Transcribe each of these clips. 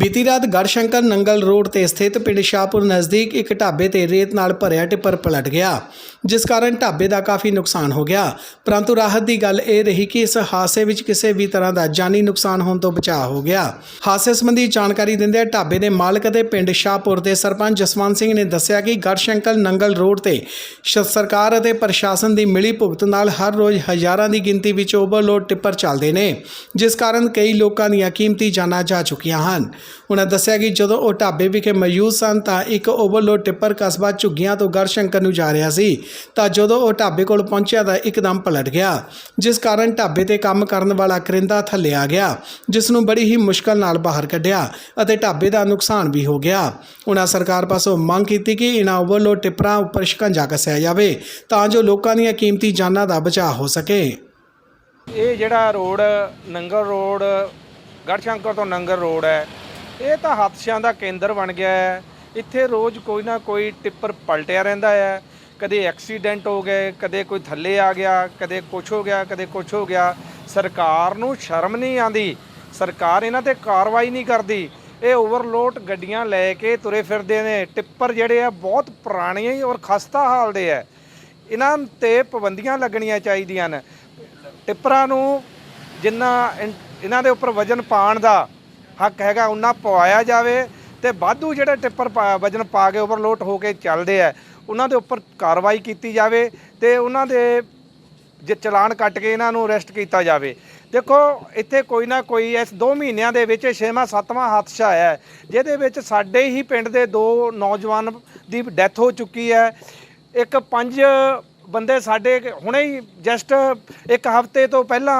ਬੀਤੀ ਰਾਤ ਗੜਸ਼ੰਕਰ ਨੰਗਲ ਰੋਡ ਤੇ ਸਥਿਤ ਪਿੰਡ ਸ਼ਾਹਪੁਰ ਨਜ਼ਦੀਕ ਇੱਕ ਢਾਬੇ ਤੇ ਰੇਤ ਨਾਲ ਭਰਿਆ ਟਿੱਪਰ ਪਲਟ ਗਿਆ। ਜਿਸ ਕਾਰਨ ਢਾਬੇ ਦਾ ਕਾਫੀ ਨੁਕਸਾਨ ਹੋ ਗਿਆ। ਪਰੰਤੂ ਰਾਹਤ ਦੀ ਗੱਲ ਇਹ ਰਹੀ ਕਿ ਇਸ ਹਾਦਸੇ ਵਿੱਚ ਕਿਸੇ ਵੀ ਤਰ੍ਹਾਂ ਦਾ ਜਾਨੀ ਨੁਕਸਾਨ ਹੋਣ ਤੋਂ ਬਚਾਅ ਹੋ ਗਿਆ। ਹਾਦਸੇ ਸੰਬੰਧੀ ਜਾਣਕਾਰੀ ਦਿੰਦਿਆਂ ਢਾਬੇ ਦੇ ਮਾਲਕ ਅਤੇ ਪਿੰਡ ਸ਼ਾਹਪੁਰ ਦੇ ਸਰਪੰਚ ਜਸਵੰਤ ਸਿੰਘ ਨੇ ਦੱਸਿਆ ਕਿ ਗੜਸ਼ੰਕਰ ਨੰਗਲ ਰੋਡ ਤੇ ਸ਼- ਸਰਕਾਰ ਅਤੇ ਪ੍ਰਸ਼ਾਸਨ ਦੀ ਮਿਲੀ ਭੁਗਤ ਨਾਲ ਹਰ ਰੋਜ਼ ਹਜ਼ਾਰਾਂ ਦੀ ਗਿਣਤੀ ਵਿੱਚ ਓਵਰਲੋਡ ਟਿੱਪਰ ਚੱਲਦੇ ਨੇ, ਜਿਸ ਕਾਰਨ ਕਈ ਲੋਕਾਂ ਦੀਆਂ ਕੀਮਤੀ ਜਾਨਾਂ ਜਾ ਚੁੱਕੀਆਂ ਹਨ। ਉਹਨਾਂ ਦੱਸਿਆ ਕਿ ਜਦੋਂ ਉਹ ਢਾਬੇ ਵਿਖੇ ਮੌਜੂਦ ਸਨ ਤਾਂ ਇੱਕ ਓਵਰਲੋਡ ਟਿੱਪਰ ਕਸਬਾ ਝੁੱਗੀਆਂ ਤੋਂ ਗੜਸ਼ੰਕਰ ਨੂੰ ਜਾ ਰਿਹਾ ਸੀ। ਤਾਂ ਜਦੋਂ ਉਹ ਢਾਬੇ ਕੋਲ ਪਹੁੰਚਿਆ ਤਾਂ ਇੱਕਦਮ ਪਲਟ ਗਿਆ, ਜਿਸ ਕਾਰਨ ਢਾਬੇ ਤੇ ਕੰਮ ਕਰਨ ਵਾਲਾ ਕਰਿੰਦਾ ਥੱਲੇ ਆ ਗਿਆ ਜਿਸ ਨੂੰ ਬੜੀ ਹੀ ਮੁਸ਼ਕਲ ਨਾਲ ਬਾਹਰ ਕੱਢਿਆ ਅਤੇ ਢਾਬੇ ਦਾ ਨੁਕਸਾਨ ਵੀ ਹੋ ਗਿਆ। ਉਹਨਾਂ ਸਰਕਾਰ ਪਾਸੋਂ ਮੰਗ ਕੀਤੀ ਕਿ ਇਹਨਾਂ ਓਵਰਲੋਡ ਟਿੱਪਰਾਂ ਉੱਪਰ ਸ਼ਿਕੰਜਾ ਕੱਸਿਆ ਜਾਵੇ ਤਾਂ ਜੋ ਲੋਕਾਂ ਦੀਆਂ ਕੀਮਤੀ ਜਾਨਾਂ ਦਾ ਬਚਾਅ ਹੋ ਸਕੇ। ਇਹ ਜਿਹੜਾ ਰੋਡ, ਨੰਗਲ ਰੋਡ, ਗੜਸ਼ੰਕਰ ਤੋਂ ਨੰਗਲ ਰੋਡ ਹੈ, ਇਹ ਤਾਂ ਹਾਦਸਿਆਂ ਦਾ ਕੇਂਦਰ ਬਣ ਗਿਆ ਹੈ। ਇੱਥੇ ਰੋਜ਼ ਕੋਈ ਨਾ ਕੋਈ ਟਿੱਪਰ ਪਲਟਿਆ ਰਹਿੰਦਾ ਹੈ। ਕਦੇ ਐਕਸੀਡੈਂਟ ਹੋ ਗਏ, ਕਦੇ ਕੋਈ ਥੱਲੇ ਆ ਗਿਆ, ਕਦੇ ਕੁਛ ਹੋ ਗਿਆ, ਕਦੇ ਕੁਛ ਹੋ ਗਿਆ। ਸਰਕਾਰ ਨੂੰ ਸ਼ਰਮ ਨਹੀਂ ਆਂਦੀ ਸਰਕਾਰ ਇਹਨਾਂ ਤੇ ਕਾਰਵਾਈ ਨਹੀਂ ਕਰਦੀ। ਇਹ ਓਵਰਲੋਡ ਗੱਡੀਆਂ ਲੈ ਕੇ ਤੁਰੇ ਫਿਰਦੇ ਨੇ। ਟਿੱਪਰ ਜਿਹੜੇ ਆ, ਬਹੁਤ ਪੁਰਾਣੇ ਔਰ ਖਸਤਾ ਹਾਲ ਦੇ ਆ। ਇਹਨਾਂ ਤੇ ਪਾਬੰਦੀਆਂ ਲੱਗਣੀਆਂ ਚਾਹੀਦੀਆਂ ਨੇ। ਟਿੱਪਰਾਂ ਨੂੰ ਜਿੰਨਾ ਇਨ- ਇਹਨਾਂ ਦੇ ਉੱਪਰ ਵਜਨ ਪਾਉਣ ਦਾ ਹੱਕ ਹੈਗਾ ਉਹਨਾਂ ਪਵਾਇਆ ਜਾਵੇ ਤੇ ਵਾਧੂ ਜਿਹੜੇ ਟਿੱਪਰ ਪਾ- ਵਜਨ ਪਾ ਕੇ ਓਵਰਲੋਡ ਹੋ ਕੇ ਚੱਲਦੇ ਆ। ਉਹਨਾਂ ਦੇ ਉੱਪਰ ਕਾਰਵਾਈ ਕੀਤੀ ਜਾਵੇ ਤੇ ਉਹਨਾਂ ਦੇ ਜੇ ਚਲਾਨ ਕੱਟ ਕੇ ਇਹਨਾਂ ਨੂੰ ਅਰੈਸਟ ਕੀਤਾ ਜਾਵੇ। ਦੇਖੋ ਇੱਥੇ ਕੋਈ ਨਾ ਕੋਈ ਇਸ 2 ਮਹੀਨਿਆਂ ਦੇ ਵਿੱਚ 6ਵਾਂ 7ਵਾਂ ਹਾਦਸਾ ਹੈ, ਜਿਹਦੇ ਵਿੱਚ ਸਾਡੇ ਹੀ ਪਿੰਡ ਦੇ ਦੋ ਨੌਜਵਾਨ ਦੀ ਡੈਥ ਹੋ ਚੁੱਕੀ ਹੈ। ਇੱਕ ਪੰਜ ਬੰਦੇ ਸਾਡੇ ਹੁਣੇ ਹੀ ਜਸਟ ਇੱਕ ਹਫ਼ਤੇ ਤੋਂ ਪਹਿਲਾਂ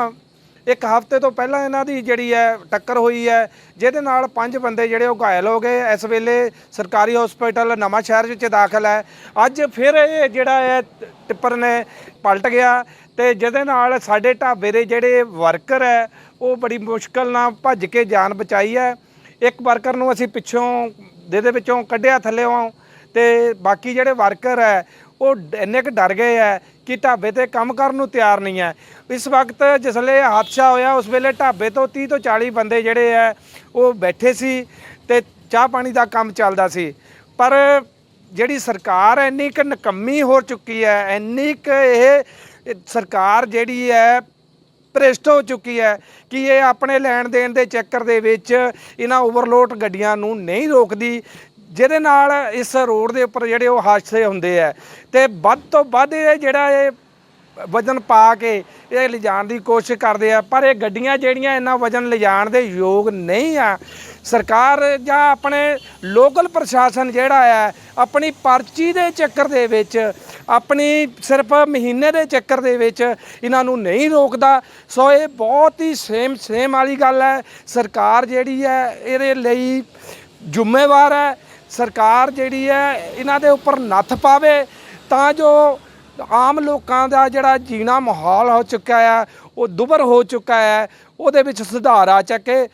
ਇੱਕ ਹਫ਼ਤੇ ਤੋਂ ਪਹਿਲਾਂ ਇਹਨਾਂ ਦੀ ਜਿਹੜੀ ਹੈ ਟੱਕਰ ਹੋਈ ਹੈ, ਜਿਹਦੇ ਨਾਲ ਪੰਜ ਬੰਦੇ ਜਿਹੜੇ ਉਹ ਘਾਇਲ ਹੋ ਗਏ। ਇਸ ਵੇਲੇ ਸਰਕਾਰੀ ਹਸਪੀਟਲ ਨਵਾਂ ਸ਼ਹਿਰ ਵਿੱਚ ਦਾਖਲ ਹੈ। ਅੱਜ ਫਿਰ ਇਹ ਜਿਹੜਾ ਹੈ ਟਿੱਪਰ ਨੇ ਪਲਟ ਗਿਆ ਤੇ ਜਿਹਦੇ ਨਾਲ ਸਾਡੇ ਢਾਬੇ ਦੇ ਜਿਹੜੇ ਵਰਕਰ ਹੈ, ਉਹ ਬੜੀ ਮੁਸ਼ਕਲ ਨਾਲ ਭੱਜ ਕੇ ਜਾਨ ਬਚਾਈ ਹੈ। ਇੱਕ ਵਰਕਰ ਨੂੰ ਅਸੀਂ ਪਿੱਛੋਂ ਦੇ ਦੇ ਵਿੱਚੋਂ ਕੱਢਿਆ ਥੱਲੇੋਂ ਤੇ ਬਾਕੀ ਜਿਹੜੇ ਵਰਕਰ ਹੈ, ਉਹ ਡ- ਇੰਨੇ ਕੁ ਡਰ ਗਏ ਹੈ ਕਿ ਢਾਬੇ ਤੇ ਕੰਮ ਕਰਨ ਨੂੰ ਤਿਆਰ ਨਹੀਂ ਹੈ। ਇਸ ਵਕਤ ਜਿਸਲੇ ਇਹ ਹਾਦਸਾ ਹੋਇਆ, ਉਸ ਵੇਲੇ ਢਾਬੇ ਤੋਂ 30 ਤੋਂ 40 ਬੰਦੇ ਜਿਹੜੇ ਹੈ, ਉਹ ਬੈਠੇ ਸੀ ਤੇ ਚਾਹ ਪਾਣੀ ਦਾ ਕੰਮ ਚੱਲਦਾ ਸੀ। ਪਰ ਜਿਹੜੀ ਸਰਕਾਰ ਇੰਨੀ ਕੁ ਨਕੰਮੀ ਹੋ ਚੁੱਕੀ ਹੈ, ਇੰਨੀ ਕੁ ਇਹ ਸਰਕਾਰ ਜਿਹੜੀ ਹੈ, ਭ੍ਰਿਸ਼ਟ ਹੋ ਚੁੱਕੀ ਹੈ ਕਿ ਇਹ ਆਪਣੇ ਲੈਣ ਦੇਣ ਦੇ ਚੱਕਰ ਦੇ ਵਿੱਚ ਇਹਨਾਂ ਓਵਰਲੋਡ ਗੱਡੀਆਂ ਨੂੰ ਨਹੀਂ ਰੋਕਦੀ। ਜਿਹਦੇ ਨਾਲ ਇਸ ਰੋਡ ਦੇ ਉੱਪਰ ਜਿਹੜੇ ਉਹ ਹਾਦਸੇ ਹੁੰਦੇ ਆ ਤੇ ਵੱਧ ਤੋਂ ਵੱਧ ਇਹ ਜਿਹੜਾ ਇਹ ਵਜਨ ਪਾ ਕੇ ਇਹ ਲਿਜਾਣ ਦੀ ਕੋਸ਼ਿਸ਼ ਕਰਦੇ ਆ, ਪਰ ਇਹ ਗੱਡੀਆਂ ਜਿਹੜੀਆਂ ਇੰਨਾ ਵਜਨ ਲਿਜਾਣ ਦੇ ਯੋਗ ਨਹੀਂ ਆ। ਸਰਕਾਰ ਜਾਂ ਆਪਣੇ ਲੋਕਲ ਪ੍ਰਸ਼ਾਸਨ ਜਿਹੜਾ ਹੈ ਆਪਣੀ ਪਰਚੀ ਦੇ ਚੱਕਰ ਦੇ ਵਿੱਚ, ਆਪਣੀ ਸਿਰਫ ਮਹੀਨੇ ਦੇ ਚੱਕਰ ਦੇ ਵਿੱਚ ਇਹਨਾਂ ਨੂੰ ਨਹੀਂ ਰੋਕਦਾ। ਸੋ ਇਹ ਬਹੁਤ ਹੀ ਸੇਮ ਸੇਮ ਵਾਲੀ ਗੱਲ ਹੈ। ਸਰਕਾਰ ਜਿਹੜੀ ਹੈ, ਇਹਦੇ ਲਈ ਜ਼ਿੰਮੇਵਾਰ ਹੈ। ਸਰਕਾਰ ਜਿਹੜੀ ਹੈ, ਇਹਨਾਂ ਦੇ ਉੱਪਰ ਨੱਥ ਪਾਵੇ, ਤਾਂ ਜੋ ਆਮ ਲੋਕਾਂ ਦਾ ਜਿਹੜਾ ਜੀਣਾ ਮਾਹੌਲ ਹੋ ਚੁੱਕਾ ਹੈ, ਉਹ ਦੁਬਰ ਹੋ ਚੁੱਕਾ ਹੈ, ਉਹਦੇ ਵਿੱਚ ਸੁਧਾਰ ਆ ਚੱਕੇ।